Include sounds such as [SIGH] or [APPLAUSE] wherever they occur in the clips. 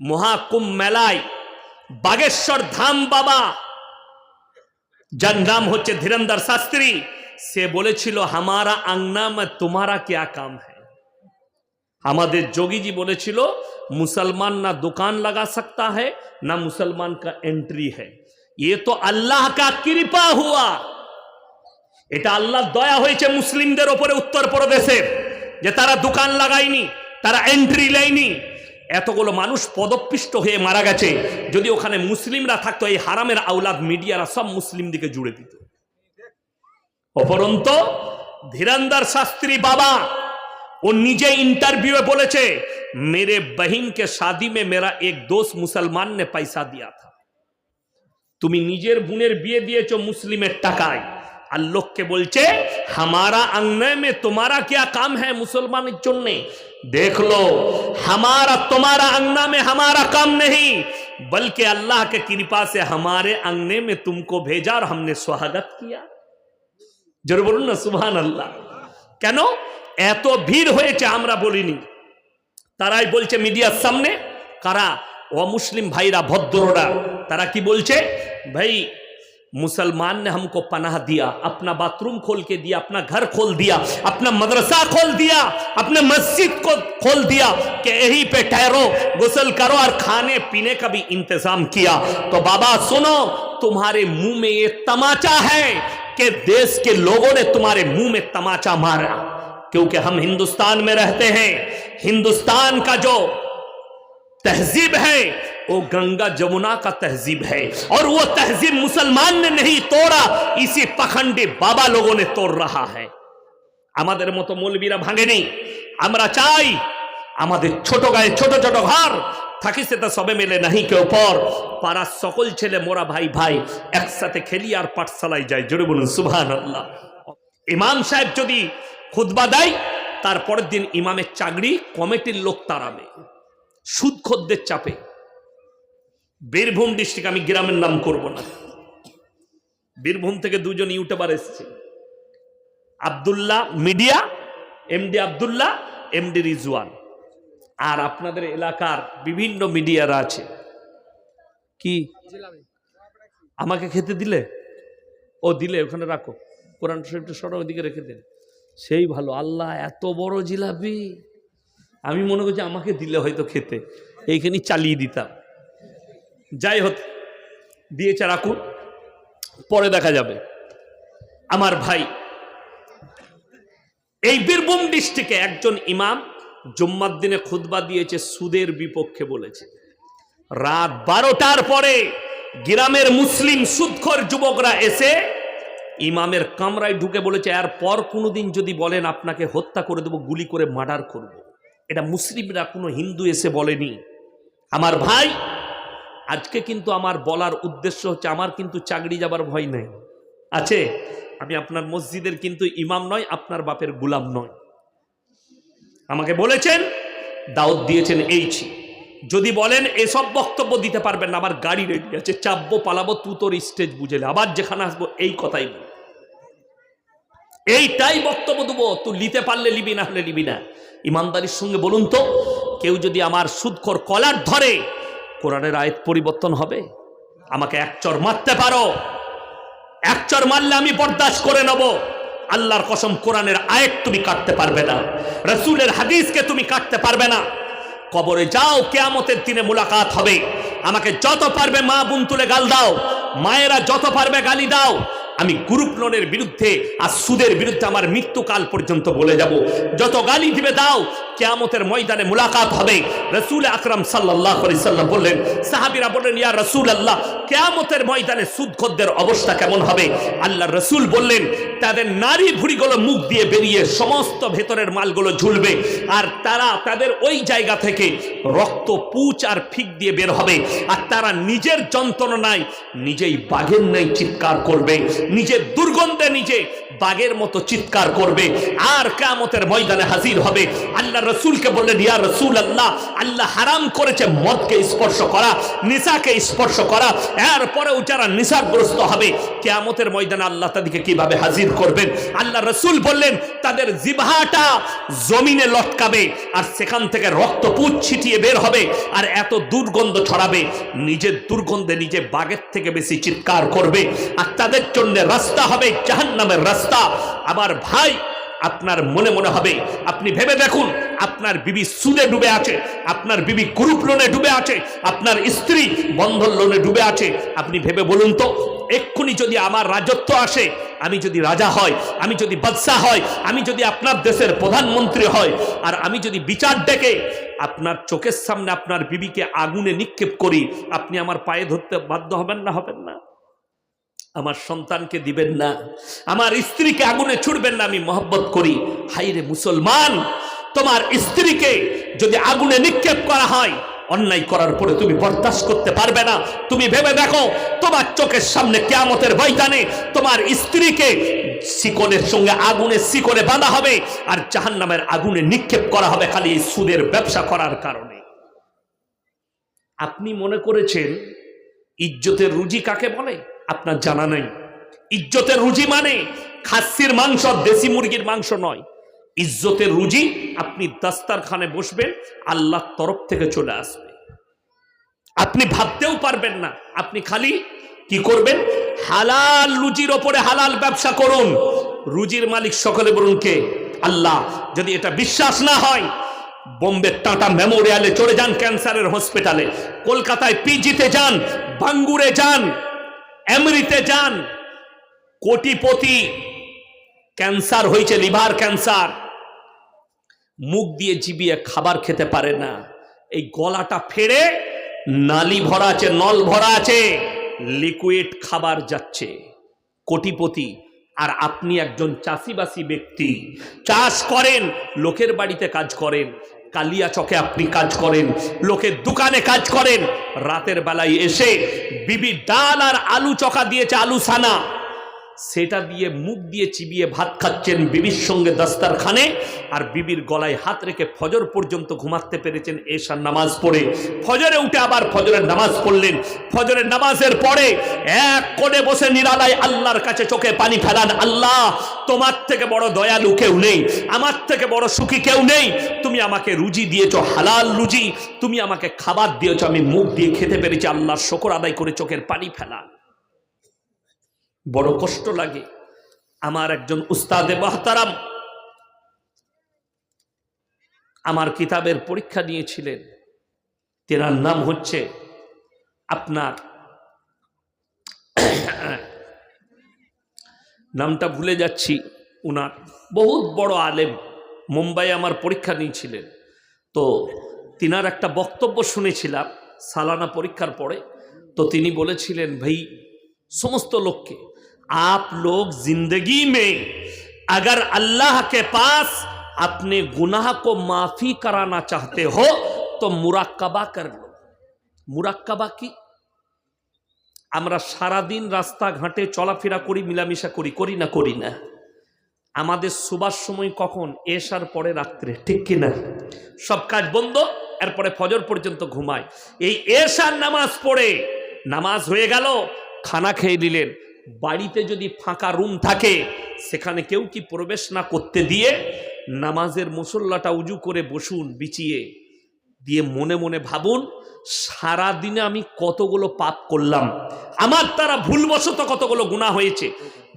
মহাকুম মেলায় বাগেশ্বর ধাম বাবা। যার নাম হচ্ছে ধীরেন্দর শাস্ত্রী, সে বলেছিল, হামারা আংনাম তোমারা কেয়া কাম হ্যাঁ আমাদের যোগীজি বলেছিল, মুসলমান না দোকান লাগা সকতা হ্যাঁ না মুসলমান কা এন্ট্রি হ্যাঁ এ তো আল্লাহ কা কৃপা হুয়া। এটা আল্লাহ দয়া হয়েছে মুসলিমদের ওপরে উত্তরপ্রদেশে যে তারা দোকান লাগায়নি, তারা এন্ট্রি লেয়নি। এতগুলো মানুষ পদপিষ্ট হয়ে মারা গেছে, যদি ওখানে মুসলিমরা থাকতো, এই হারামের আউলাদ মিডিয়ারা সব মুসলিম দিকে জুড়ে দিত। অপরন্ত ধীরান্দার শাস্ত্রী বাবা, ও নিজে ইন্টারভিউ বলেছে, মেরে বহিন কে শাদি মে মেরা এক দোষ মুসলমান নে পয়সা দিয়া থা। তুমি নিজের বোনের বিয়ে দিয়েছ মুসলিমের টাকায় আর লোককে বলছে হামারা আংনে মে তোমারা क्या काम है মুসলমানের জন্য देख लो हमारा तुम्हारा अंगना में हमारा काम नहीं बल्कि अल्लाह के कृपा से हमारे अंगने में तुमको भेजा और हमने स्वागत किया জোরে বলুন না সুবহান আল্লাহ কেন এত ভিড় হয়েছে আমরা বলিনি তারাই বলছে মিডিয়ার সামনে কারা অমুসলিম ভাইরা ভদ্ররা তারা কি বলছে ভাই मुसलमान ने हमको पनाह दिया, अपना बाथरूम खोल के दिया, अपना घर खोल दिया, अपना मदरसा खोल दिया, अपने मस्जिद को खोल दिया, कि यहीं पे ठहरो, गुसल करो और खाने पीने का भी इंतज़ाम किया। तो बाबा, सुनो, तुम्हारे मुँह में ये तमाचा है कि देश के लोगों ने तुम्हारे मुँह में तमाचा मारा, क्योंकि हम हिंदुस्तान में रहते हैं। हिंदुस्तान का जो तहजीब है वो गंगा जमुना का तहजीब है और वो तहजीब मुसलमान ने नहीं तोड़ा इसी पखंडी बाबा लोगों ने तोड़ रहा है আমাদের মতো মৌলবীরা ভাঙেনি আমরা চাই আমাদের ছোট গায়ে ছোট ছোট ঘর থাকি সেটা সবে মেলে নাহি কেউ পর পাড়ার সকল ছেলে মোরা ভাই ভাই একসাথে খেলি আর পাঠশালায় যাই জোরে বলুন সুবহান আল্লাহ ইমাম সাহেব যদি খুতবা দেয় তারপরের দিন ইমামের চাকরি কমিটির লোক তাড়াবে সুদ খদ্দের চাপে বীরভূম ডিস্ট্রিক্ট আমি গ্রামের নাম করব না। বীরভূম থেকে দুজন ইউটিউবার এসছে। Abdullah Media, MD Abdullah, MD Rizwan. আর আপনাদের এলাকার বিভিন্ন মিডিয়ারা আছে। কি? আমাকে খেতে দিলে? ও, দিলে, ওখানে রাখো। কোরআন শরীফটা সরা ওদিকে রেখে দেন। সেই ভালো, আল্লাহ এত বড় জিলাপি। আমি মনে করছি আমাকে দিলে হয়তো খেতে। এইখানে চালিয়ে দিতাম। যাই হোক দিয়েছে রাখুন, পরে দেখা যাবে। আমার ভাই, এই বীরভূম ডিস্ট্রিক্টে একজন ইমাম জুম্মার দিনে খুতবা দিয়েছে, সুদের বিপক্ষে বলেছে। রাত বারোটার পরে গ্রামের মুসলিম সুদখর যুবকরা এসে ইমামের কামরায় ঢুকে বলেছে, আর পর কোনোদিন যদি বলেন, আপনাকে হত্যা করে দেবো, গুলি করে মার্ডার করব। এটা মুসলিমরা কোনো হিন্দু এসে বলেনি। আমার ভাই আজকে কিন্তু আমার বলার উদ্দেশ্য হচ্ছে, আমার কিন্তু চাকরি যাবার ভয় নেই। আছে? আমি আপনার মসজিদের কিন্তু ইমাম নয়, আপনার বাপের গুলাম নয়। আমাকে বলেছেন, দাওয়াত দিয়েছেন এইছি। যদি বলেন, এসব বক্তব্য দিতে পারবেন না, আমার গাড়ি রেডি আছে, চাপবো, পালাবো, তু তোর স্টেজ বুঝেলে আবার যেখানে আসব, এই কথাই বল এইটাই বক্তব্য দেবো তুই নিতে পারলে লিবি না হলে লিবি না। ইমানদারির সঙ্গে বলুন তো, কেউ যদি আমার সুদখোর কলার ধরে কোরআনের আয়ত পরিবর্তন হবে? আমাকে এক চর মারতে পারো। এক চর মারলে আমি বরদাস্ত করে নেব। আল্লাহর কসম, কোরআনের আয়ত তুমি কাটতে পারবে না। রসুলের হাদিসকে তুমি কাটতে পারবে না। কবরে যাও, কেয়ামতের দিনে মোলাকাত হবে। আমাকে যত পারবে মা বুন তুলে গাল দাও। মায়েরা যত পারবে গালি দাও। আমি গ্রুপ লোনের বিরুদ্ধে আর সুদের বিরুদ্ধে আমার মৃত্যুকাল পর্যন্ত বলে যাব। যত গালি দিবে দাও, কেয়ামতের ময়দানে মুলাকাত হবে। রসুল আকরাম সাল্লাহ সাল্লাম বললেন, সাহাবিরা বললেন, ইয়া রসুল আল্লাহ কেয়ামতের ময়দানে সুদখদ্দের অবস্থা কেমন হবে? আল্লাহ রসুল বললেন, তাদের নারী ভুড়িগুলো মুখ দিয়ে বেরিয়ে সমস্ত ভেতরের মালগুলো ঝুলবে আর তারা তাদের ওই জায়গা থেকে রক্ত, পুচ আর ফিক দিয়ে বের হবে। আর তারা নিজের যন্ত্রণায় নিজেই বাঘের ন্যায় চিৎকার করবে। নিজের দুর্গন্ধে নিজে বাঘের মতো চিৎকার করবে। আর কামতের ময়দানে হাজির হবে। আল্লাহ রসুলকে বললেন, ইয়া রসুল আল্লাহ আল্লাহ হারাম করেছে মদকে স্পর্শ করা নিশাকে স্পর্শ করা। এরপরেও যারা নিশাগ্রস্ত হবে, কেয়ামতের ময়দানে আল্লাহ তাদেরকে কীভাবে হাজির করবেন? আল্লাহ রসুল বললেন, তাদের জিভাটা জমিনে লটকাবে, আর সেখান থেকে রক্তপুত ছিটিয়ে বের হবে, আর এত দুর্গন্ধ ছড়াবে। নিজের দুর্গন্ধে নিজে বাগের থেকে বেশি চিৎকার করবে, আর তাদের জন্য রাস্তা হবে জাহান্নামের রাস্তা। আবার ভাই, আপনার মনে মনে হবে, আপনি ভেবে দেখুন, আপনার বিবি সুদে ডুবে আছে, আপনার বিবি গ্রুপ লোনে ডুবে আছে, আপনার স্ত্রী বন্ধন লোনে ডুবে আছে। আপনি ভেবে বলুন তো, এক্ষুনি যদি আমার রাজত্ব আসে, আমি যদি রাজা হয় আমি যদি বাদশাহ হয় আমি যদি আপনার দেশের প্রধানমন্ত্রী হয় আর আমি যদি বিচার ডেকে, আপনার চোখের সামনে আপনার বিবিকে আগুনে নিক্ষেপ করি, আপনি আমার পায়ে ধরতে বাধ্য হবেন না হবেন না? আমার সন্তানকে দিবেন না, আমার স্ত্রীকে আগুনে ছুড়বেন না, আমি মহব্বত করি। হাইরে মুসলমান, তোমার স্ত্রীকে যদি আগুনে নিক্ষেপ করা হয়, অন্যায় করার পরে তুমি বরদাস্ত করতে পারবে না। তুমি ভেবে দেখো, তোমার চোখের সামনে কেয়ামতের বৈতানে তোমার স্ত্রীকে শিকলের সঙ্গে আগুনে শিকলে বাঁধা হবে আর জাহান্নামের আগুনে নিক্ষেপ করা হবে খালি সুদের ব্যবসা করার কারণে। আপনি মনে করেছেন, ইজ্জতের রুজি কাকে বলে? আপনার জানা নেই। ইজ্জতের রুজি মানে খাসির মাংস দেশি মুরগির মাংস নয়। ইজ্জতের রুজি, আপনি দাস্তারখানে বসবেন, আল্লাহর তরফ থেকে চলে আসবে। আপনি ভাবতেও পারবেন না, আপনি খালি কি করবেন? হালাল রুজির ওপরে হালাল ব্যবসা করুন। রুজির মালিক সকলে বলুন কে? আল্লাহ, যদি এটা বিশ্বাস না হয়, বোম্বে টাটা মেমোরিয়ালে চলে যান ক্যান্সারের হসপিটালে। কলকাতায় পিজিতে যান, বাঙ্গুরে যান এমরিতে যান। কোটিপতি ক্যান্সার হয়েছে, লিভার ক্যান্সার। মুখ দিয়ে চিবিয়ে খাবার খেতে পারে না। এই গলাটা ফেড়ে নালি ভরা আছে, নল ভরা আছে, লিকুইড খাবার যাচ্ছে। কোটিপতি, আর আপনি একজন চাষিবাসী ব্যক্তি। চাষ করেন, লোকের বাড়িতে কাজ করেন। কালিয়া চকে আপনি কাজ করেন, লোকে দোকানে কাজ করেন। রাতের বেলায় এসে বিবি ডাল আর আলু চকা দিয়েছে আলু সানা সেটা দিয়ে মুখ দিয়ে চিবিয়ে ভাত খাচ্ছেন বিবির সঙ্গে দাস্তারখানে, আর বিবির গলায় হাত রেখে ফজর পর্যন্ত ঘুমাতে পেরেছেন এশার নামাজ পড়ে। ফজরে উঠে আবার ফজরের নামাজ পড়লেন। ফজরের নামাজের পরে এক কোণে বসে নিরালায় আল্লাহর কাছে চোখে পানি ফেলান, আল্লাহ, তোমার থেকে বড় দয়ালু কেউ নেই, আমার থেকে বড় সুখী কেউ নেই, তুমি আমাকে রুজি দিয়েছ, হালাল রুজি, তুমি আমাকে খাবার দিয়েছ, আমি মুখ দিয়ে খেতে পেরেছি আল্লাহর শকর আদায় করে চোখের পানি ফেলান। বড় কষ্ট লাগে। আমার একজন উস্তাদে বাহতারাম আমার কিতাবের পরীক্ষা নিয়েছিলেন। তেনার নাম হচ্ছে আপনার [COUGHS] নামটা ভুলে যাচ্ছি উনার। বহুত বড় আলেম মুম্বাই আমার পরীক্ষা নিয়েছিলেন। তো তিনার একটা বক্তব্য শুনেছিলাম সালানা পরীক্ষার পরে। তো তিনি বলেছিলেন, ভাই, সমস্ত লোককে आप लोग जिंदगी में अगर अल्लाह के पास अपने गुनाह को माफी कराना चाहते हो तो मुराक्काबा कर लो মুরাক্কাবা কি আমরা সারাদিন রাস্তাঘাটে চলাফেরা করি মিলামিশা করি করি না করি না আমাদের সুবার সময় কখন এসার পরে রাত্রে ঠিক কিনা সব কাজ বন্ধ এরপরে ফজর পর্যন্ত ঘুমায় এই এসার নামাজ পড়ে নামাজ হয়ে গেল খানা খেয়ে দিলেন বাড়িতে যদি ফাঁকা রুম থাকে, সেখানে কেউ কি প্রবেশ না করতে দিয়ে নামাজের মুসল্লাটা উজু করে বসুন বিচিয়ে দিয়ে মনে মনে ভাবুন সারা দিনে আমি কতগুলো পাপ করলাম। আমার তারা ভুলবশত কতগুলো গুণা হয়েছে।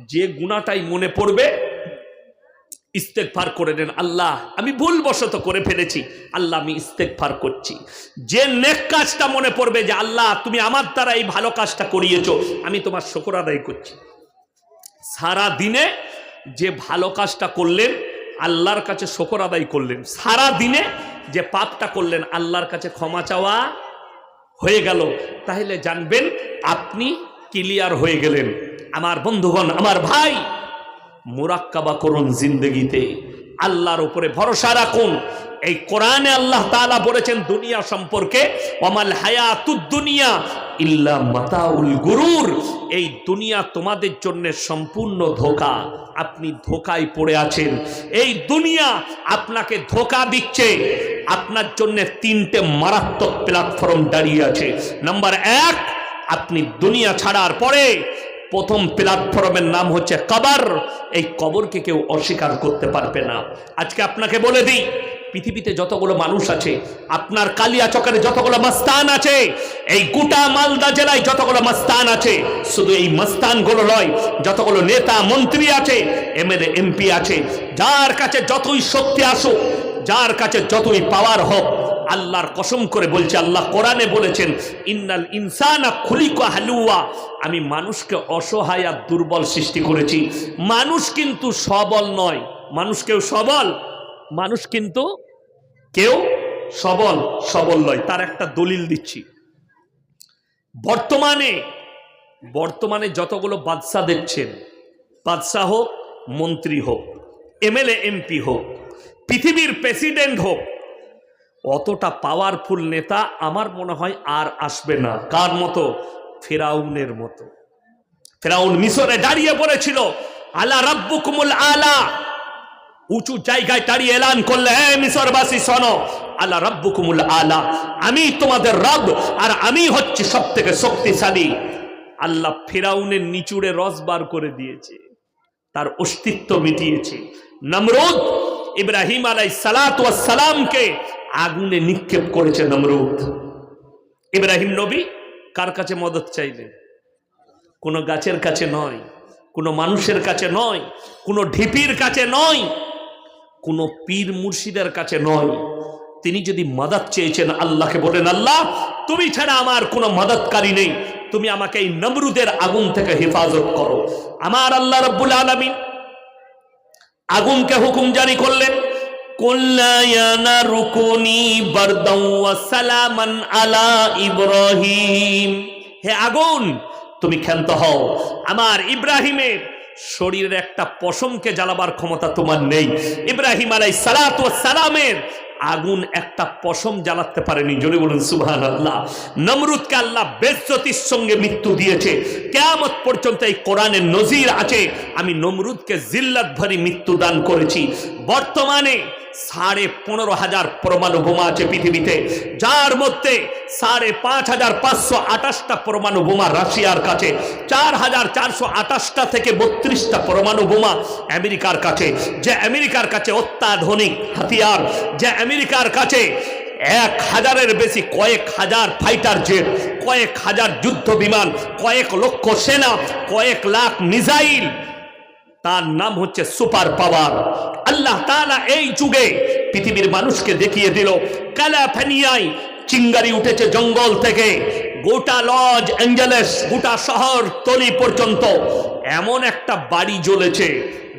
যে গুণাটাই মনে পড়বে ইস্তেকফার করে নেন, আল্লাহ, আমি ভুলবশত করে ফেলেছি। আল্লাহ, আমি ইস্তেকফার করছি। যে নেক কাজটা মনে পড়বে যে, আল্লাহ, তুমি আমার দ্বারা এই ভালো কাজটা করিয়েছ, আমি তোমার শকর আদায় করছি। সারা দিনে যে ভালো কাজটা করলেন, আল্লাহর কাছে শকর আদায় করলেন। সারা দিনে যে পাপটা করলেন, আল্লাহর কাছে ক্ষমা চাওয়া হয়ে গেল। তাহলে জানবেন, আপনি ক্লিয়ার হয়ে গেলেন। আমার বন্ধুগণ, আমার ভাই মুরাক্কাবা করুন জিন্দগিতে। আল্লাহর উপরে ভরসা রাখুন। এই কোরআনে আল্লাহ তাআলা বলেছেন, দুনিয়া সম্পর্কে ওমাল হায়াতুদ দুনিয়া ইল্লা মাতাউল গুরুর। এই দুনিয়া তোমাদের জন্য সম্পূর্ণ ধোকা। আপনি ধোকায় পড়ে আছেন। এই দুনিয়া আপনাকে ধোকা দিচ্ছে। আপনার জন্য তিনটে মারাত্মক প্ল্যাটফর্ম দাঁড়িয়ে আছে। নাম্বার এক, আপনি দুনিয়া ছাড়ার পরে প্রথম প্ল্যাটফর্মের নাম হচ্ছে কবর। এই কবরকে কেউ অস্বীকার করতে পারবে না। আজকে আপনাকে বলে দিই, পৃথিবীতে যতগুলো মানুষ আছে, আপনার কালিয়া চকের যতগুলো মস্তান আছে, এই গোটা মালদা জেলায় যতগুলো মস্তান আছে, শুধু এই মস্তানগুলো নয়, যতগুলো নেতা মন্ত্রী আছে, এমএলএ, এমপি আছে, যার কাছে যতই শক্তি আসুক, যার কাছে যতই পাওয়ার হোক আল্লাহর কসম করে বলছে, আল্লাহ কোরআনে বলেছেন, ইন্নাল ইনসানা খুলিকা হালুয়া। আমি মানুষকে অসহায় আর দুর্বল সৃষ্টি করেছি। মানুষ কিন্তু সবল নয়। মানুষ কেউ সবল? মানুষ কিন্তু কেউ সবল? সবল নয়। তার একটা দলিল দিচ্ছি। বর্তমানে বর্তমানে যতগুলো বাদশা দেখছেন, বাদশাহ হোক, মন্ত্রী হোক, এমএলএ, এমপি হোক, পৃথিবীর প্রেসিডেন্ট হোক অতটা পাওয়ারফুল নেতা আমার মনে হয় আর আসবে না। কার মতো? ফেরাউনের মতো। ফেরাউন মিশরে দাঁড়িয়ে পড়েছিল। আলা রাব্বুকুমুল আলা। উঁচু জায়গায় দাঁড়িয়ে এলান করলে হ্যাঁ মিশরবাসী, শোনো আল্লাহ রাব্বুকুমুল আলা। আমি তোমাদের রব আর আমি হচ্ছি সব থেকে শক্তিশালী। আল্লাহ ফেরাউনের নিচুড়ে রস বার করে দিয়েছে। তার অস্তিত্ব মিটিয়েছে। নমরুদ ইব্রাহিম আলাই সালাত সালামকে আগুনে নিক্ষেপ করেছে নমরুদ। ইব্রাহিম নবী কার কাছে মদত চাইলেন কোনো গাছের কাছে নয়, কোনো মানুষের কাছে নয়, কোনো ঢিপির কাছে নয়, কোনো পীর মুর্শিদের কাছে নয়। তিনি যদি মদত চেয়েছেন আল্লাহকে বলেন, আল্লাহ, তুমি ছাড়া আমার কোনো মদতকারী নেই। তুমি আমাকে এই নমরুদের আগুন থেকে হেফাজত করো। আমার আল্লাহ রব্বুল আলমিন আগুনকে হুকুম জারি করলেন। আলা ইব্রাহিম। হে আগুন, তুমি ক্ষান্ত হও। আমার ইব্রাহিমের শরীরের একটা পশমকে জ্বালাবার ক্ষমতা তোমার নেই। ইব্রাহিম আলাই সালাত সালামের আগুন একটা পশম জ্বালাতে পারেনি। জোরে বলুন সুহান আল্লাহ নমরুদকে আল্লাহ বেজ্জতির সঙ্গে মৃত্যু দিয়েছে। কেয়ামত পর্যন্ত এই কোরআনের নজির আছে। আমি নমরুদকে জিল্লাত ভরি মৃত্যু দান করেছি। বর্তমানে সাড়ে পনেরো হাজার পরমাণু বোমা আছে পৃথিবীতে। যার মধ্যে সাড়ে পাঁচ হাজার পাঁচশো আঠাশটা পরমাণু বোমা রাশিয়ার কাছে, চার হাজার চারশো আঠাশটা থেকে বত্রিশটা পরমাণু বোমা আমেরিকার কাছে। যে আমেরিকার কাছে অত্যাধুনিক হাতিয়ার, যে আমেরিকার কাছে এক হাজারের বেশি, কয়েক হাজার ফাইটার জেট, কয়েক হাজার যুদ্ধ বিমান, কয়েক লক্ষ সেনা, কয়েক লাখ মিসাইল তার নাম হচ্ছে সুপার পাওয়ার। আল্লাহ তালা এই যুগে পৃথিবীর মানুষকে দেখিয়ে দিল ক্যালাফেনিয়ায় চিঙ্গারি উঠেছে জঙ্গল থেকে। গোটা লজ অ্যাঞ্জেলেস, গোটা শহর তলি পর্যন্ত। এমন একটা বাড়ি জ্বলেছে,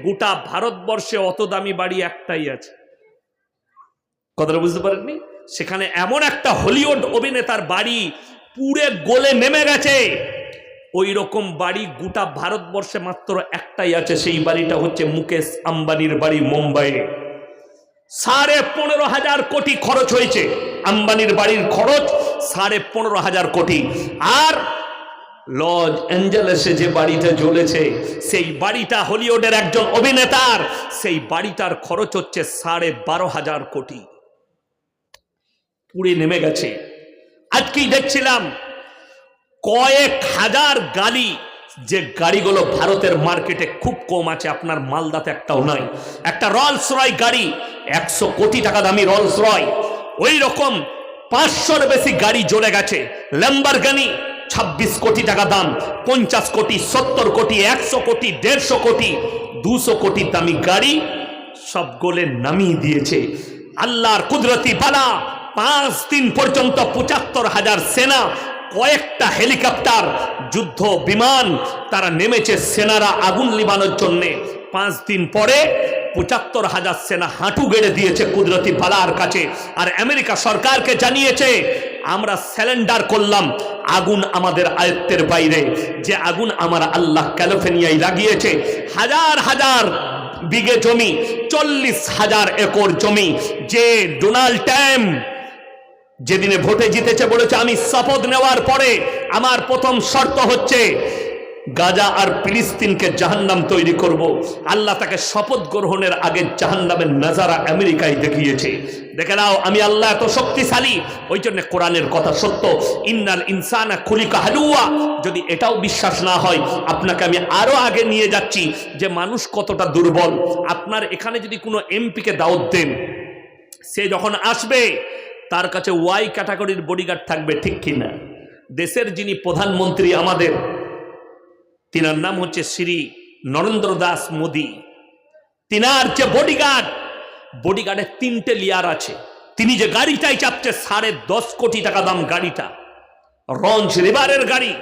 গোটা ভারতবর্ষে অত দামি বাড়ি একটাই আছে। কথাটা বুঝতে পারেননি? সেখানে এমন একটা হলিউড অভিনেতার বাড়ি পুড়ে গোলে নেমে গেছে। ওই রকম বাড়ি গোটা ভারতবর্ষে মাত্র একটাই আছে, সেই বাড়িটা হচ্ছে মুকেশ আম্বানির বাড়ি মুম্বাইয়ে সাড়ে পনেরো হাজার কোটি খরচ হয়েছে আম্বানির বাড়ির খরচ, সাড়ে পনেরো হাজার কোটি। আর লজ অ্যাঞ্জেলেসে যে বাড়িটা জ্বলেছে, সেই বাড়িটা হলিউডের একজন অভিনেতার, সেই বাড়িটার খরচ হচ্ছে সাড়ে বারো হাজার কোটি। পুড়ে নেমে গেছে। আজকেই দেখছিলাম কয়েক হাজার গাড়ি যে গাড়িগুলো ভারতের মার্কেটে খুব কম আছে, আপনার মালদাতে একটাও নাই। একটা রলস রয় গাড়ি, একশো কোটি টাকা দামি রলস রয় ওই রকম পাঁচশোর বেশি গাড়ি জ্বলে গেছে। ল্যাম্বারগানি ছাব্বিশ কোটি টাকা দাম, পঞ্চাশ কোটি, সত্তর কোটি, একশো কোটি, দেড়শো কোটি, দুশো কোটি দামি গাড়ি সব গোলে নামিয়ে দিয়েছে। আল্লাহর কুদরতি বালা, পাঁচ দিন পর্যন্ত পঁচাত্তর হাজার সেনা কয়েকটা হেলিকপ্টার, যুদ্ধ, বিমান, তারা নেমেছে সেনারা আগুন লিবানোর জন্য। পাঁচ দিন পরে পঁচাত্তর হাজার সেনা হাঁটু গেড়ে দিয়েছে কুদরতি বালার কাছে। আর আমেরিকা সরকারকে জানিয়েছে, আমরা স্যালেন্ডার করলাম আগুন আমাদের আয়ত্তের বাইরে। যে আগুন আমার আল্লাহ ক্যালিফোর্নিয়ায় লাগিয়েছে, হাজার হাজার বিঘে জমি, চল্লিশ হাজার একর জমি। যে ডোনাল্ড ট্যাম্প যেদিনে ভোটে জিতেছে বলেছে, আমি শপথ নেওয়ার পরে আমার প্রথম শর্ত হচ্ছে গাজা আর ফিলিস্তিনকে জাহান্নাম তৈরি করব। আল্লাহ তাকে শপথ গ্রহণের আগে জাহান্নামের নাজারা আমেরিকায় দেখিয়েছে। দেখে নাও, আমি আল্লাহ এত শক্তিশালী, ওই জন্য কোরআনের কথা সত্য, ইন্নাল ইনসানা খুলিকা হালুয়া। যদি এটাও বিশ্বাস না হয়, আপনাকে আমি আরও আগে নিয়ে যাচ্ছি যে মানুষ কতটা দুর্বল। আপনার এখানে যদি কোনো এমপিকে দাওয়াত দেন, সে যখন আসবে তার কাছে ওয়াই ক্যাটাগরির বডিগার্ড থাকবে, ঠিক কিনা? দেশের যিনি প্রধানমন্ত্রী আমাদের, তিনার নাম হচ্ছে শ্রী নরেন্দ্র দাস মোদী। তিনার যে বডিগার্ড বডিগার্ডের তিনটে লেয়ার আছে। তিনি যে গাড়িটাই চাপছে, সাড়ে দশ কোটি টাকা দাম গাড়িটা। রঞ্জ রিভারের গাড়ি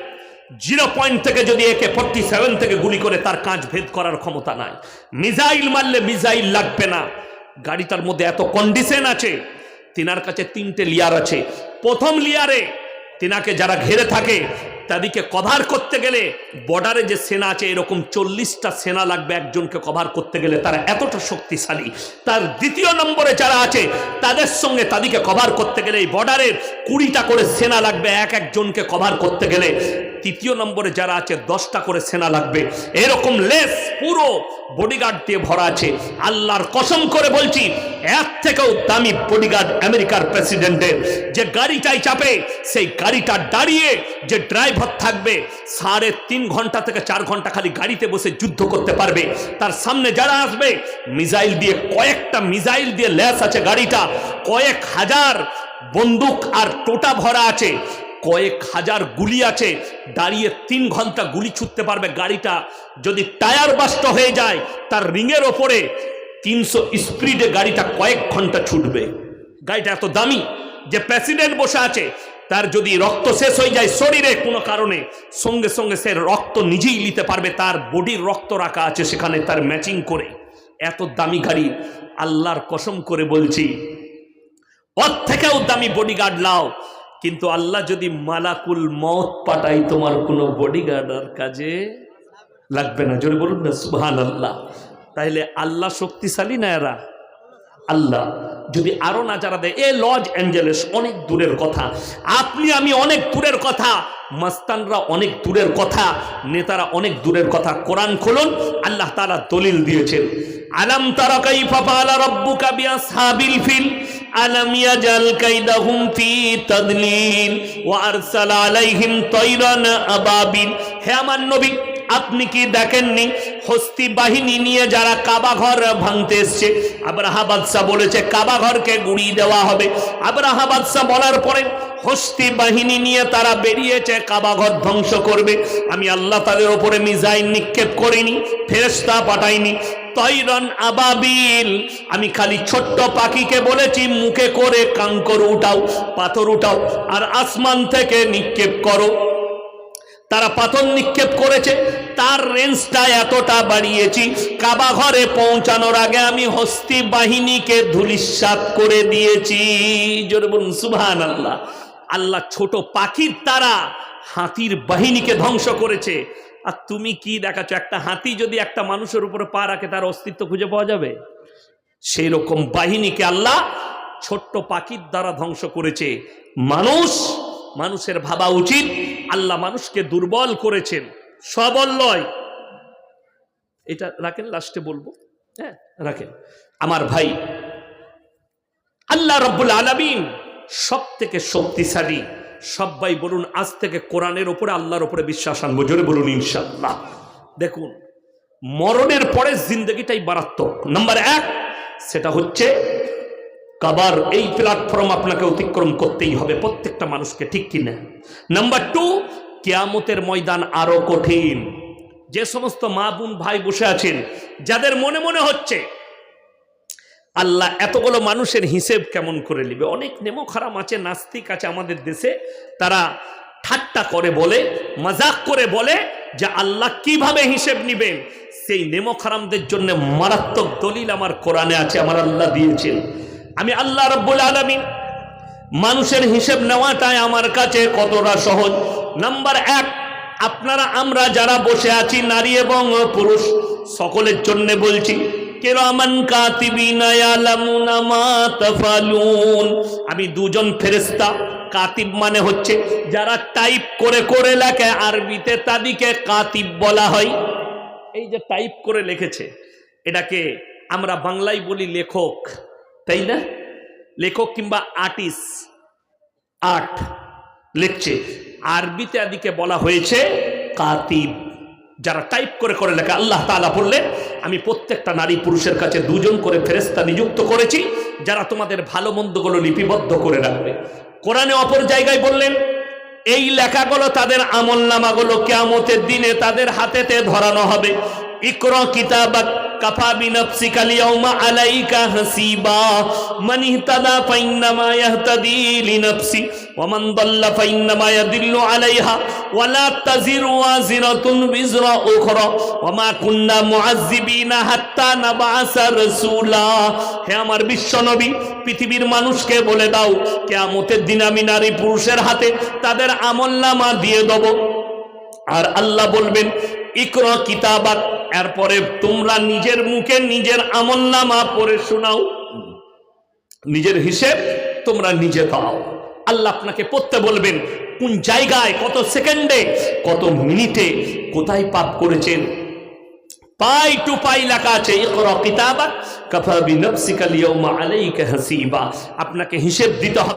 জিরো পয়েন্ট থেকে যদি একে ফোর্টি সেভেন থেকে গুলি করে তার কাঁচ ভেদ করার ক্ষমতা নাই। মিসাইল মারলে মিসাইল লাগবে না। গাড়িটার মধ্যে এত কন্ডিশন আছে তিনার কাছে তিনটে লিয়ার আছে। প্রথম লিয়ারে তিনাকে যারা ঘেরে থাকে তাদেরকে কভার করতে গেলে বর্ডারে যে সেনা আছে, এরকম চল্লিশটা সেনা লাগবে একজনকে কভার করতে গেলে। তারা এতটা শক্তিশালী। তার দ্বিতীয় নম্বরে যারা আছে, তাদের সঙ্গে তাদেরকে কভার করতে গেলে এই বর্ডারের কুড়িটা করে সেনা লাগবে, এক একজনকে কভার করতে গেলে। তৃতীয় নম্বরে যারা আছে, দশটা করে সেনা লাগবে। এরকম লেস পুরো বডিগার্ড দিয়ে ভরা আছে। আল্লাহর কসম করে বলছি, এর থেকেও দামি বডিগার্ড আমেরিকার প্রেসিডেন্টের যে গাড়িটাই চাপে, সেই গাড়িটা দাঁড়িয়ে যে ড্রাইভার থাকবে। সাড়ে তিন ঘণ্টা থেকে চার ঘণ্টা খালি গাড়িতে বসে যুদ্ধ করতে পারবে। তার সামনে যারা আসবে, মিসাইল দিয়ে কয়েকটা মিসাইল দিয়ে ল্যাস আছে গাড়িটা। কয়েক হাজার বন্দুক আর টোটা ভরা আছে। কয়েক হাজার গুলি আছে। দাঁড়িয়ে তিন ঘণ্টা গুলি ছুটতে পারবে গাড়িটা। যদি টায়ার বাস্ট হয়ে যায়, তার রিংয়ের ওপরে তিনশো স্পিডে গাড়িটা কয়েক ঘণ্টা ছুটবে। গাড়িটা এত দামি যে প্রেসিডেন্ট বসে আছে। তার যদি রক্ত শেষ হয়ে যায় শরীরে কোনো কারণে, সঙ্গে সঙ্গে সে রক্ত নিজেই নিতে পারবে, তার বডির রক্ত রাখা আছে সেখানে তার ম্যাচিং করে। এত দামি গাড়ি, আল্লাহর কসম করে বলছি। ওর থেকেও দামি বডিগার্ড লাও, কিন্তু আল্লাহ যদি মালাকুল মত পাঠাই তোমার কোনো বডিগার্ড আর কাজে লাগবে না। জোরে বলুন না সুহান আল্লাহ তাইলে আল্লাহ শক্তিশালী না এরা? আল্লাহ। যদি আরও না যারা দেয়, এ লজ অ্যাঞ্জেলেস, অনেক দূরের কথা। আপনি আমি অনেক দূরের কথা। মাস্তানরা অনেক দূরের কথা। নেতারা অনেক দূরের কথা। কোরআন খুলুন, আল্লাহ তারা দলিল দিয়েছেন। আলাম তারা কাইফা ফাআলা রাব্বুকা বিআসহাবিল ফিল। আলাম ইয়াজাল কাইদাহুম ফি তাদলিল। ওয়া আরসালা আলাইহিম তায়রান আবাবিল। হে আমার নবী, আপনি কি দেখেননি হস্তি বাহিনী নিয়ে যারা কাবা ঘর ভাঙতে এসছে, আবরাহা বাদশাহ বলেছে কাবা ঘরকে গুড়িয়ে দেওয়া হবে। আবরাহা বাদশাহ বলার পরে হস্তি বাহিনী নিয়ে তারা বেরিয়েছে কাবা ঘর ধ্বংস করবে। আমি আল্লাহ তাদের ওপরে মিজাইল নিক্ষেপ করিনি ফেরেস্তা পাঠাইনি। তৈরন আবাবিল, আমি খালি ছোট্ট পাখিকে বলেছি, মুখে করে কাঙ্কর উঠাও, পাথর উঠাও, আর আসমান থেকে নিক্ষেপ করো। তারা পাথর নিক্ষেপ করেছে। তার রেঞ্জটা এতটা বাড়িয়েছি। কাবা ঘরে পৌঁছানোর আগে আমি হস্তি বাহিনীকে ধুলিস্বাত করে দিয়েছি। জোরে সুবহান আল্লাহ আল্লাহ ছোট পাখির তারা হাতির বাহিনীকে ধ্বংস করেছে। আর তুমি কি দেখাচ্ছ? একটা হাতি যদি একটা মানুষের উপরে পা রাখে, তার অস্তিত্ব খুঁজে পাওয়া যাবে? সেই রকম বাহিনীকে আল্লাহ ছোট্ট পাখির দ্বারা ধ্বংস করেছে। মানুষ, মানুষের ভাবা উচিত আল্লাহ মানুষকে দুর্বল করেছেন সবল নয় এটা রাখেন লাস্টে বলব। হ্যাঁ রাখেন। আমার ভাই, আল্লাহ রব্বুল আলমিন সব থেকে শক্তিশালী। সবাই বলুন, আজ থেকে কোরআনের ওপরে আল্লাহর ওপরে বিশ্বাস আনব। জোরে বলুন ইনশাল্লাহ দেখুন, মরণের পরে জিন্দগিটাই মারাত্মক। নাম্বার এক, সেটা হচ্ছে কাবার, এই প্ল্যাটফর্ম আপনাকে অতিক্রম করতেই হবে, প্রত্যেকটা মানুষকে, ঠিক কিনা নাম্বার টু কেয়ামতের ময়দান আরও কঠিন। যে সমস্ত মা বোন, ভাই বসে আছেন, যাদের মনে মনে হচ্ছে, আল্লাহ এতগুলো মানুষের হিসেব কেমন করে নিবে? অনেক নেমো খারাপ আছে, নাস্তিক আছে আমাদের দেশে, তারা ঠাট্টা করে বলে, মজাক করে বলে যে আল্লাহ কীভাবে হিসেব নিবেন? সেই নেমো খারামদের জন্য মারাত্মক দলিল আমার কোরআনে আছে, আমার আল্লাহ দিয়েছেন। আমি আল্লাহ রব্বুল আলমিন, মানুষের হিসেব নেওয়াটাই আমার কাছে কতটা সহজ। নাম্বার এক, আপনারা, আমরা যারা বসে আছি, নারী এবং পুরুষ, সকলের জন্য বলছি, কিরামান আমি দুজন ফেরেশতা, কাতিব মানে হচ্ছে, যারা টাইপ করে করে লেখে, আরবিতে তাদিকে কাতিব বলা হয়। এই যে টাইপ করে লিখেছে, এটাকে আমরা বাংলায় বলি লেখক। তাই না লেখক কিংবা আর্টিস্ট আর্ট লিখছে। আরবিতে আদিকে বলা হয়েছে কাতিব। যারা টাইপ করে করে লেখা, আল্লাহ তাআলা বললেন, আমি প্রত্যেকটা নারী পুরুষের কাছে দুজন করে ফেরেস্তা নিযুক্ত করেছি, যারা তোমাদের ভালো মন্দগুলো লিপিবদ্ধ করে রাখবে। কোরআনে অপর জায়গায় বললেন, এই লেখাগুলো তাদের আমল নামাগুলো কেয়ামতের দিনে তাদের হাতেতে ধরানো হবে। ইকর কিতাবাক আলাইহা ওয়া লা তাজিরু ওয়াজিরাতুন উখরা কুন্না মুআযযিবিনা হাত্তা নাবআসা রাসূলা হে আমার বিশ্বনবী, পৃথিবীর মানুষকে বলে দাও, কিয়ামতের দিন আমি নারী পুরুষের হাতে তাদের আমলনামা দিয়ে দেবো। আর আল্লাহ বলবেন, ইকর কিতাবাত এরপরে তোমরা নিজের মুখে নিজের আমলনামা পড়ে শোনাও। নিজের হিসেব তোমরা নিজে দাও আল্লাহ আপনাকে পড়তে বলবেন, কোন জায়গায়, কত সেকেন্ডে, কত মিনিটে কোথায় পাপ করেছেন? পাই টু পাই লেখা আছে আপনাকে হিসেব দিতে হবে।